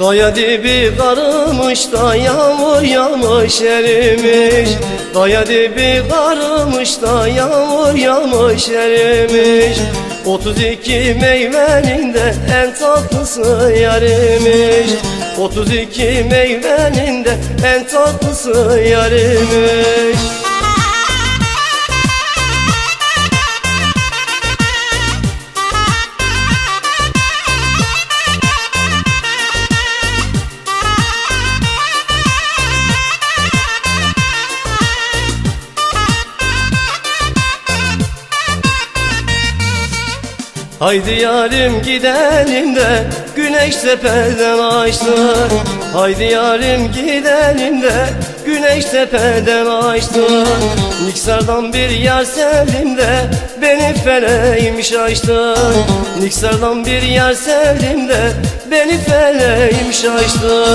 Daya dibi karımış da yağmur yağmış erimiş. Daya dibi karımış da yağmur yağmış erimiş. 32 meyvenin de en tatlısı yarimiş 32 meyvenin de en tatlısı yarimiş Haydi yarim gidelim de güneş tepeden açtı Haydi yarim gidelim de güneş tepeden açtı Niksardan bir yer sevdim de beni feleğim şaştı Niksardan bir yer sevdim de beni feleğim şaştı